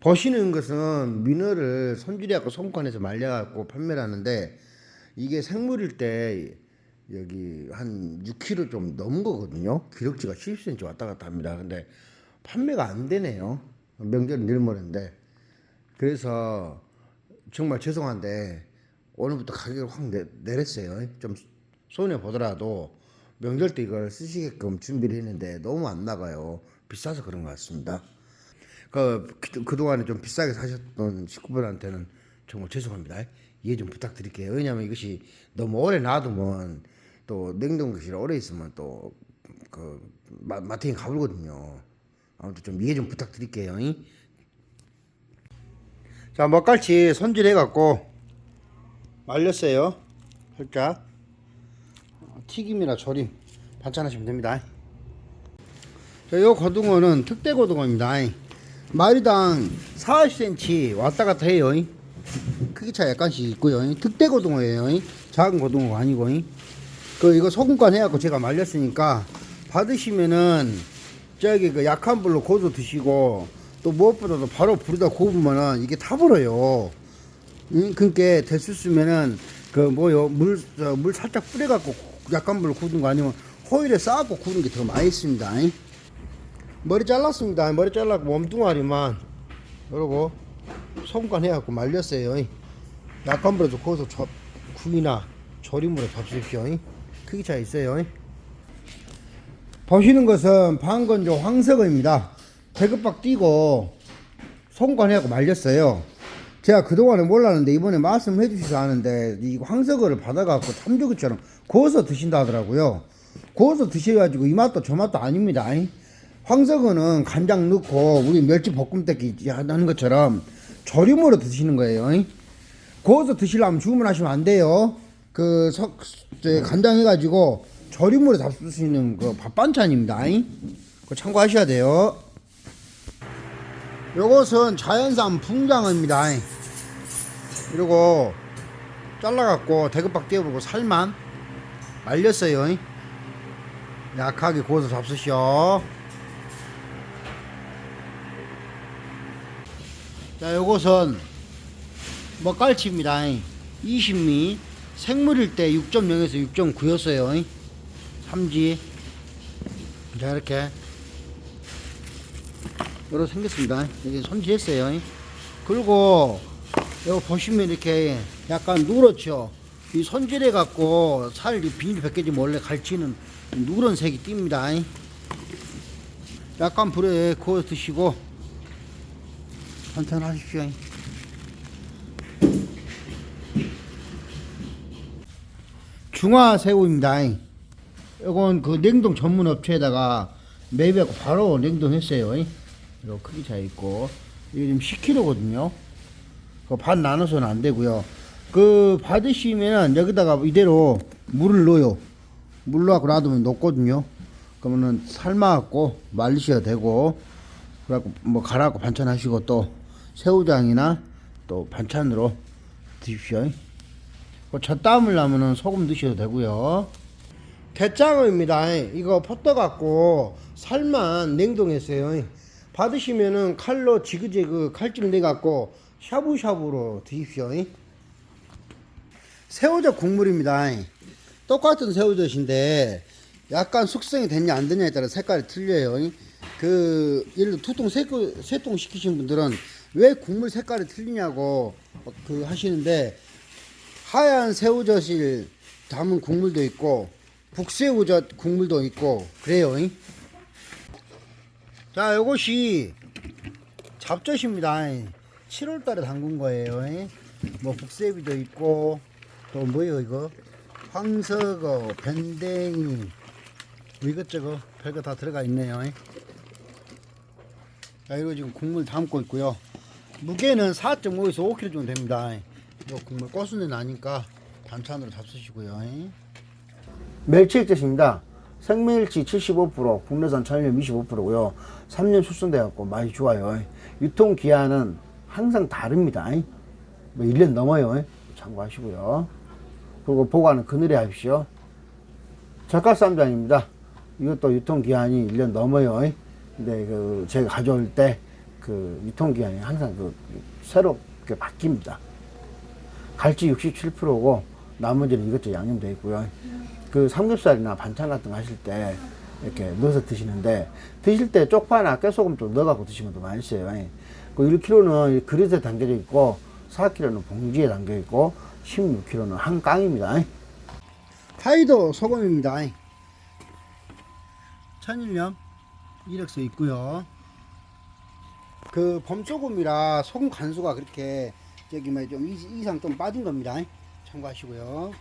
보시는 것은 민어를 손질해갖고 손관에서 말려갖고 판매를 하는데 이게 생물일 때 여기 한 6kg 좀 넘은 거거든요. 기록지가 70cm 왔다 갔다 합니다. 근데 판매가 안 되네요. 명절 내일모레인데 그래서 정말 죄송한데 오늘부터 가격을 확 내, 내렸어요. 좀 손해 보더라도 명절 때 이걸 쓰시게끔 준비를 했는데 너무 안 나가요. 비싸서 그런 것 같습니다. 그 그동안에 좀 비싸게 사셨던 식구분한테는 정말 죄송합니다. 이해 좀 부탁드릴게요. 왜냐하면 이것이 너무 오래 놔두면 또 냉동실에 오래 있으면 또그 마트에 가불거든요. 아무튼 좀 이해 좀 부탁드릴게요. 잉? 자, 먹갈치 손질해 갖고 말렸어요. 살짝 튀김이나 조림 반찬하시면 됩니다. 자, 요 고등어는 특대 고등어입니다. 마리당 40cm 왔다 갔다 해요. 크기 차이 약간씩 있고요. 특대 고등어예요. 작은 고등어가 아니고. 그 이거 소금간 해갖고 제가 말렸으니까 받으시면은 저기 그 약한 불로 고소 드시고 또 무엇보다도 바로 불에다 구우면은 이게 타버려요. 응? 그니까 될수 있으면은 그 뭐요 물물 살짝 뿌려갖고 약한 불로 구운 거 아니면 호일에 쌓고 구우는 게 더 맛있습니다. 머리 잘랐습니다. 머리 잘랐고 몸뚱아리만 그러고 손간 해갖고 말렸어요. 약한 불에서 거기서 저, 국이나 조림으로 잡수십시오. 크기 차이 있어요. 보시는 것은 방건조 황석어입니다. 대급박 띄고 손간 해갖고 말렸어요. 제가 그동안에 몰랐는데 이번에 말씀해 주셔서 아는데 이 황석어를 받아갖고 참조기처럼 구워서 드신다 하더라고요. 구워서 드셔가지고 이 맛도 저 맛도 아닙니다. 황석어는 간장 넣고 우리 멸치 볶음때기 하는 것처럼 조림으로 드시는 거예요. 구워서 드시려면 주문하시면 안 돼요. 그 석, 저, 간장 해가지고 조림으로 잡수 수 있는 그 밥 반찬입니다. 그 참고하셔야 돼요. 요것은 자연산 붕장어입니다. 그리고 잘라갖고 대급박 떼어보고 살만 말렸어요. 약하게 구워서 잡수시오. 자, 요것은 먹갈치입니다. 20미 생물일 때 6.0에서 6.9였어요. 삼지. 자, 이렇게. 요렇게 생겼습니다. 이게 손질했어요. 그리고 여기 보시면 이렇게 약간 누렇죠. 이 손질해 갖고 살 비닐 벗겨지 몰래 갈치는 누런 색이 띕니다. 약간 불에 구워 드시고 한잔 하십시오. 중화새우입니다. 이건 그 냉동 전문 업체에다가 매입하고 바로 냉동했어요. 이거 크기 차이 있고 이게 지금 10kg거든요. 그반 나눠서는 안 되고요. 그 받으시면은 여기다가 이대로 물을 넣어요. 물 넣고 놔두면 녹거든요. 그러면은 삶아갖고 말리셔도 되고 그래갖고 뭐 갈아갖고 반찬하시고 또 새우장이나 또 반찬으로 드십시오. 그 젖땀을 나면은 소금 드셔도 되고요. 대장어입니다. 이거 포터 갖고 살만 냉동했어요. 받으시면은 칼로 지그재그 칼집 내 갖고 샤브샤브로 드십시오. 새우젓 국물입니다. 똑같은 새우젓인데 약간 숙성이 됐냐 안 됐냐에 따라 색깔이 틀려요. 그 예를 들어 두통 세통 시키신 분들은 왜 국물 색깔이 틀리냐고 그 하시는데 하얀 새우젓을 담은 국물도 있고 북새우젓 국물도 있고 그래요. 자, 요것이 잡젓입니다. 7월 달에 담근 거예요. 뭐 북새비도 있고 또 뭐예요 이거? 황석어, 밴댕이 뭐 이것저것 별거 다 들어가 있네요. 자, 이거 지금 국물 담고 있고요. 무게는 4.5에서 5kg 정도 됩니다. 이 국물 고순내 나니까 반찬으로 잡수시고요. 멸치 액젓입니다. 생멸치 75%, 국내산 천연 25%고요. 3년 숙성돼 갖고 맛이 좋아요. 유통 기한은 항상 다릅니다. 뭐 1년 넘어요. 참고하시고요. 그리고 보관은 그늘에 하십시오. 젓갈쌈장입니다. 이것도 유통 기한이 1년 넘어요. 근데 그 제가 가져올 때 그 유통기한이 항상 그 새롭게 바뀝니다. 갈치 67%고 나머지는 이것저것 양념되어 있고요. 그 삼겹살이나 반찬 같은 거 하실 때 이렇게 넣어서 드시는데 드실 때 쪽파나 깨소금 좀 넣어갖고 드시면 더 맛있어요. 그 1kg는 그릇에 담겨져 있고 4kg는 봉지에 담겨 있고 16kg는 한 깡입니다. 파이도 소금입니다. 천일염 이력서 있고요. 그 범소금이라 소금 간수가 그렇게 저기 뭐좀 이상 좀 빠진 겁니다. 참고하시고요.